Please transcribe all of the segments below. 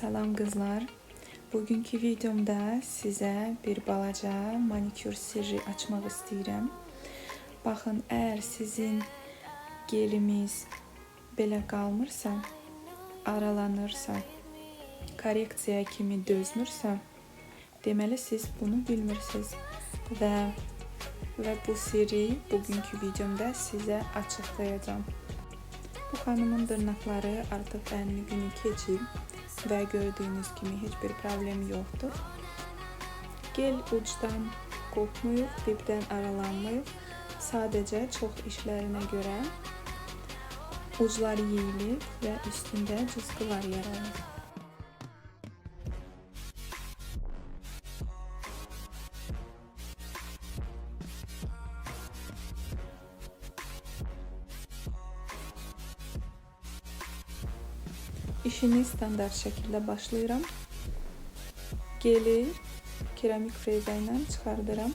Salam qızlar. Bugünkü videomda sizə bir balaca manikür sirri açmaq istəyirəm. Baxın, əgər sizin gelimiz belə qalmırsa, aralanırsa, korreksiya kimi dözmürsə, deməli siz bunu bilmirsiniz və və bu sirri bugünkü videomda sizə açıqlayacağam. Bu xanımın dırnaqları artıq 50 günü keçib və gördüyünüz kimi heç bir problemi yoxdur. Gel ucdan kopmayıb, dibdən aralanmayıb. Sadəcə çox işlərinə görə ucları yeyilib və üstündə cızqılar yaranır. İşini standart şəkildə başlayıram. Geli keramik freza ilə çıxardıram.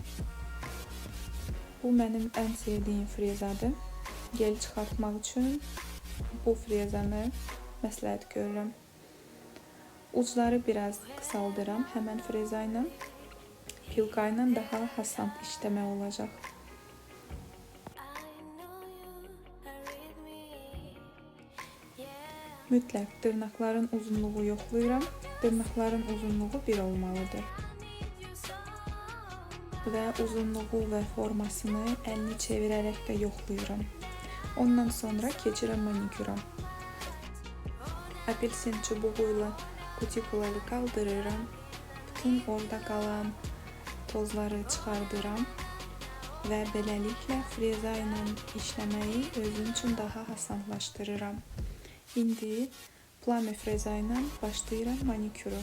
Bu mənim ən sevdiyim frezadır. Gel çıxartmaq üçün bu frezanı məsləhət görürəm. Ucları biraz qısaldıram həmən freza ilə. Daha hasant işləmə olacaq. Mütləq dırnaqların uzunluğu yoxlayıram. Dırnaqların uzunluğu 1 olmalıdır. Və uzunluğu və formasını əlini çevirərək də yoxlayıram. Ondan sonra keçirəm maniküra. Apelsin çubuğuyla kutikulaları kaldırıram. Bütün orada qalan tozları çıxardıram və beləliklə freza ilə işləməyi özüm üçün daha asanlaşdırıram. İndi plame freza ilə başlayıram manikürü.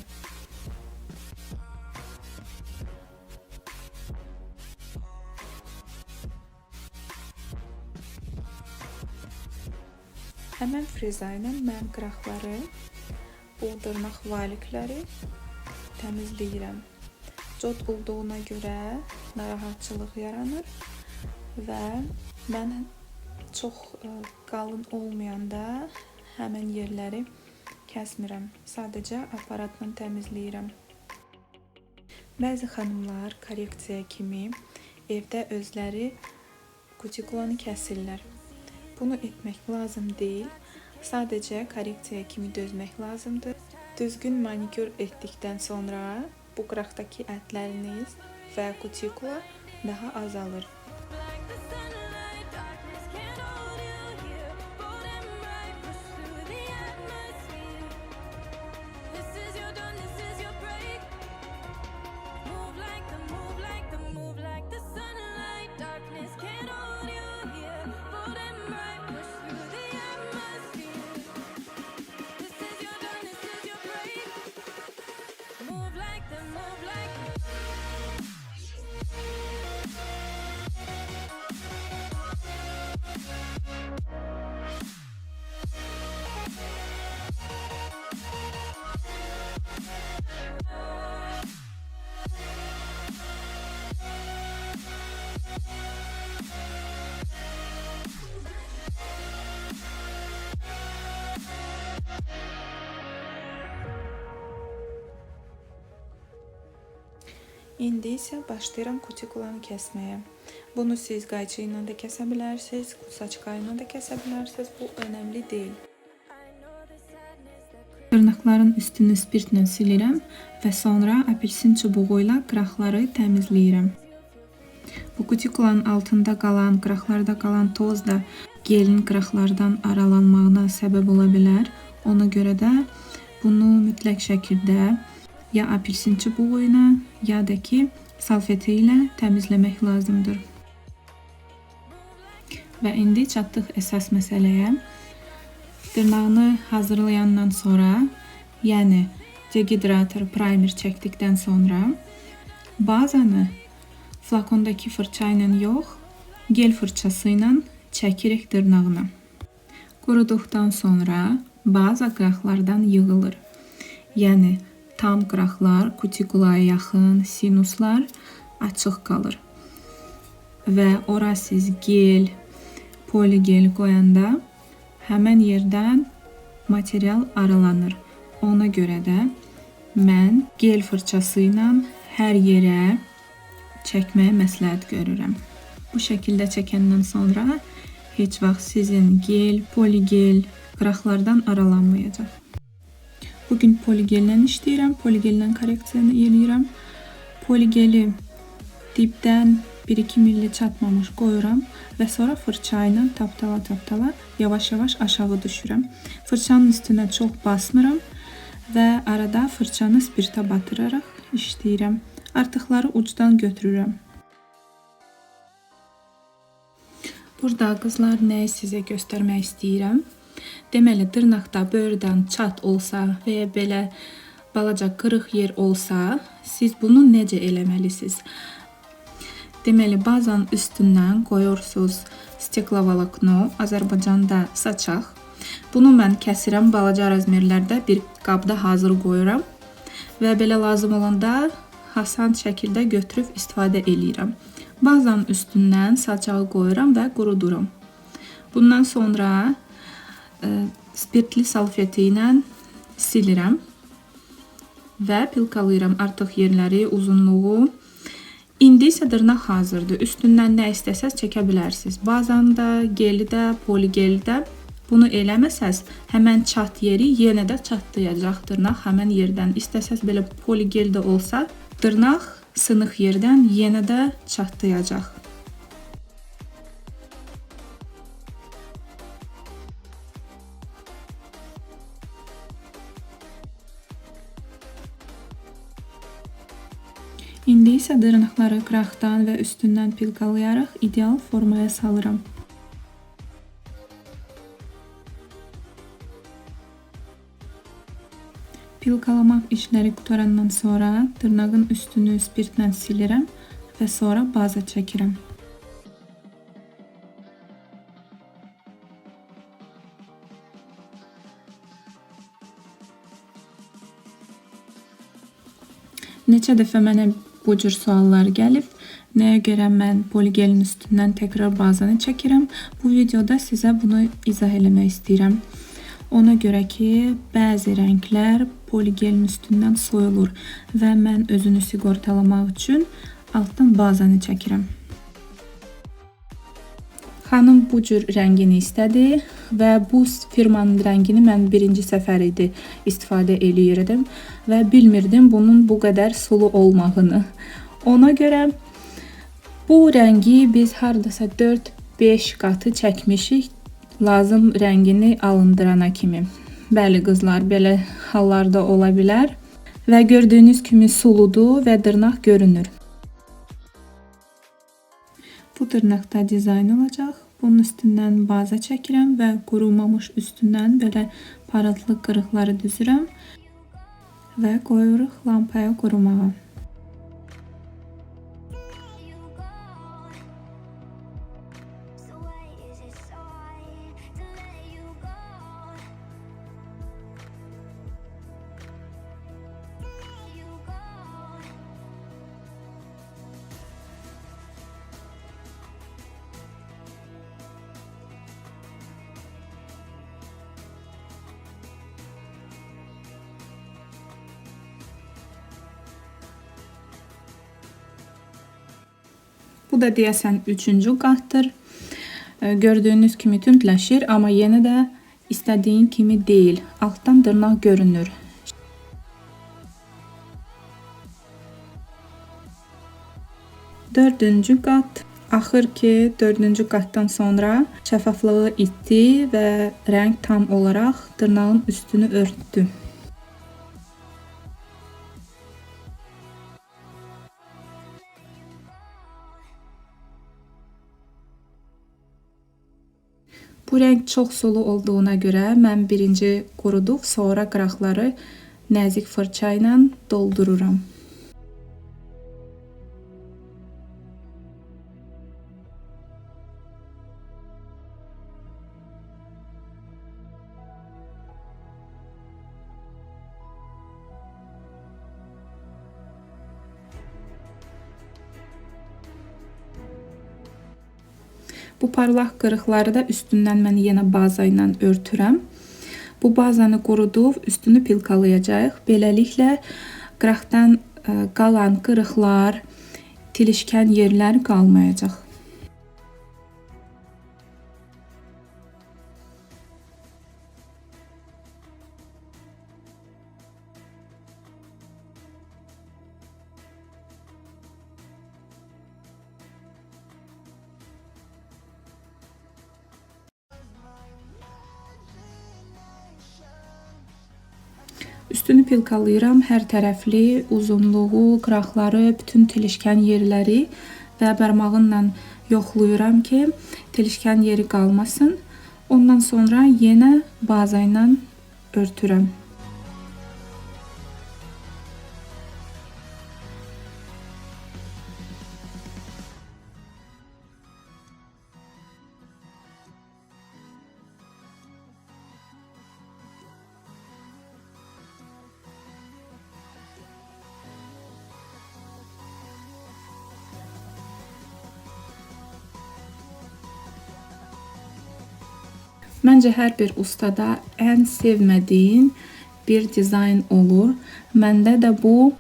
Həmən freza ilə mən qıraqları, bu dırnaq valikləri təmizləyirəm. Cod olduğuna görə narahatçılıq yaranır və mən çox ə, qalın olmayanda həmən yerləri kəsmirəm. Sadəcə aparatla təmizləyirəm. Bəzi xanımlar korreksiya kimi evdə özləri kutikulanı kəsirlər. Bunu etmək lazım deyil. Sadəcə korreksiya kimi dözmək lazımdır. Düzgün manikür etdikdən sonra bu qıraqdakı ətləriniz və kutikula daha azalır. We'll İndi isə başlayıram kutikulanı kəsməyə. Bunu siz qayçı ilə də kəsə bilərsiniz, saçqa ilə də kəsə bilərsiniz. Bu önəmli deyil. Dırnaqların üstünü spirtlə silirəm və sonra apelsin çubuğu ilə qıraqları təmizləyirəm. Bu kutikulanın altında qalan, qıraqlarda qalan toz da gelin qıraqlardan aralanmağına səbəb ola bilər. Ona görə də bunu mütləq şəkildə ya apelsin çubuğu ilə, ya da ki salfeti ilə təmizləmək lazımdır. Və indi çatdıq əsas məsələyə. Dırnağını hazırlayandan sonra, yəni dehidrator primer çəkdikdən sonra bazanı flakondakı fırça ilə yox, gel fırçası ilə dırnağını. Quruduqdan sonra baza qıraqlardan yığılır. Yəni tam qıraqlar, kutikulaya yaxın sinuslar açıq qalır. Və ora siz gel, poligel qoyanda həmən yerdən material aralanır Ona görə də mən gel fırçası ilə hər yerə çəkməyi məsləhət görürəm. Bu şəkildə çəkəndən sonra heç vaxt sizin gel, poligel qıraqlardan aralanmayacaq. Bugün poligellə işləyirəm, poligellə korreksiyanı eləyirəm. Poligeli dibdən 1-2 milli çatmamış qoyuram və sonra fırça ilə tapdala tapdala yavaş-yavaş aşağı düşürəm. Fırçanın üstünə çox basmıram və arada fırçanı spirtə batıraraq işləyirəm. Artıqları ucdan götürürəm. Burada qızlar nəyi sizə göstərmək istəyirəm? Deməli, dırnaqda böyürdən çat olsa və ya belə balaca qırıq yer olsa, siz bunu necə eləməlisiniz? Deməli, bazan üstündən qoyursunuz steklovolokno, Azərbaycanda saçaq. Bunu mən kəsirəm balaca razmerlərdə bir qabda hazır qoyuram və belə lazım olanda asan şəkildə götürüb istifadə eləyirəm. Bazanın üstündən saçağı qoyuram və quruduram. Bundan sonra spirtli salfeti ilə silirəm və pilkalayıram artıq yerləri, uzunluğu. İndi isə dırnaq hazırdır. Üstündən nə istəsəz çəkə bilərsiniz. Bazan da, geli də, poligeli də. Bunu eləməsəz, həmən çat yeri yenə də çatlayacaq dırnaq həmən yerdən. İstəsəz belə poligel də olsa, dırnaq sınıq yerdən yenə də çatlayacaq. İsə dırnaqları qıraqdan və üstündən pilkalayaraq ideal formaya salıram. Pilkalamaq işləri qutarandan sonra dırnağın üstünü spirtlə silirəm və sonra baza çəkirəm. Neçə dəfə mənə bu cür suallar gəlib. Nəyə görə mən poligelin üstündən təkrar bazanı çəkirəm? Bu videoda sizə bunu izah eləmək istəyirəm. Ona görə ki, bəzi rənglər poligelin üstündən soyulur və mən özünü sığortalamaq üçün altdan bazanı çəkirəm. Xanım bu cür rəngini istədi və bu firmanın rəngini mən birinci səfər idi istifadə eləyirdim və bilmirdim bunun bu qədər sulu olmağını. Ona görə bu rəngi biz hardasa 4-5 qatı çəkmişik lazım rəngini alındırana kimi. Bəli qızlar, belə hallarda ola bilər və gördüyünüz kimi suludur və dırnaq görünür. Bu dırnaqda dizayn olacaq. Bunun üstündən baza çəkirəm və qurumamış üstündən belə parıltı qırıqları düzürəm və qoyuruq lampaya qurumağa. Bu da deyəsən 3-cü qatdır. E, Gördüyünüz kimi tündləşir, amma yenə də istədiyin kimi deyil. Altdan dırnaq görünür. Dördüncü qat. Axır ki, dördüncü qatdan sonra şəffaflığı itdi və rəng tam olaraq dırnağın üstünü örtdü. Bu rəng çox sulu olduğuna görə mən birinci qurudub, sonra qıraqları nəzik fırça ilə doldururam. Bu parlaq qırıqları da üstündən mən yenə baza ilə örtürəm. Bu bazanı qurudub üstünü pilkalayacağıq. Beləliklə qıraqdan ə, qalan qırıqlar, tilişkən yerlər qalmayacaq. Üstünü pilkalayıram hər tərəfli, uzunluğu, qıraqları, bütün tilişkən yerləri və barmağımla yoxlayıram ki, tilişkən yeri qalmasın. Ondan sonra yenə baza ilə. Məncə hər bir ustada ən sevmədiyim bir dizayn olur. Məndə də bu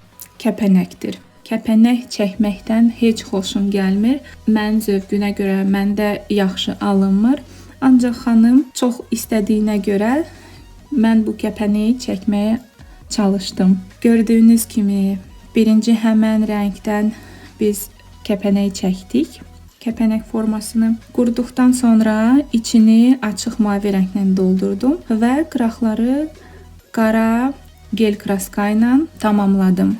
kəpənəkdir. Kəpənək çəkməkdən heç xoşum gəlmir. Mənim zövqünə görə məndə yaxşı alınmır. Ancaq xanım çox istədiyinə görə mən bu kəpənəyi çəkməyə çalışdım. Gördüyünüz kimi birinci həmən rəngdən biz kəpənək çəkdik. Kəpənək formasını qurduqdan sonra içini açıq mavi rənglə doldurdum və qıraqları qara gel kraska ilə tamamladım.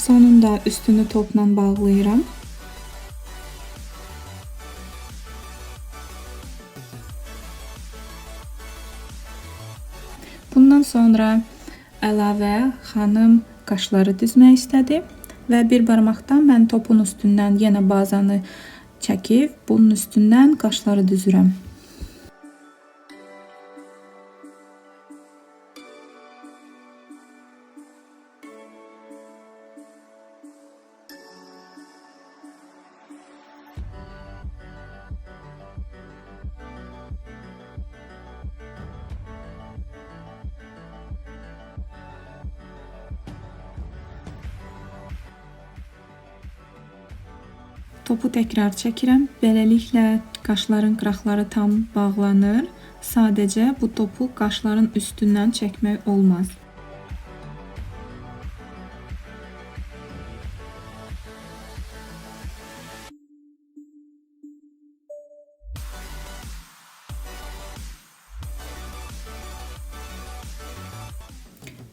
Sonunda üstünü topla bağlayıram. Bundan sonra əlavə xanım qaşları düzmək istədi və bir barmaqdan mən topun üstündən yenə bazanı çəkib bunun üstündən qaşları düzürəm. Topu təkrar çəkirəm. Beləliklə qaşların qıraqları tam bağlanır. Sadəcə bu topu qaşların üstündən çəkmək olmaz.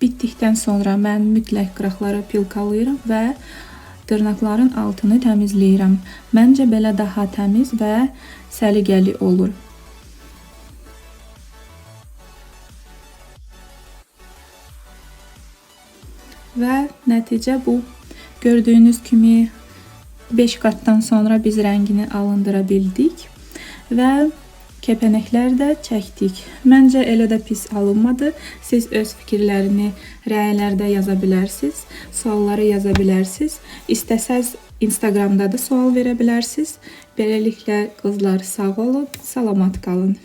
Bitdikdən sonra mən mütləq qıraqları pilkalayıram və dırnaqların altını təmizləyirəm. Məncə belə daha təmiz və səliqəli olur. Və nəticə bu. Gördüyünüz kimi 5 qatdan sonra biz rəngini alındıra bildik və kəpənəklər də çəkdik. Məncə elə də pis alınmadı. Siz öz fikirlərini rəylərdə yaza bilərsiniz, sualları yaza bilərsiniz. İstəsəz Instagramda da sual verə bilərsiniz. Beləliklə qızlar sağ olun, salamat qalın.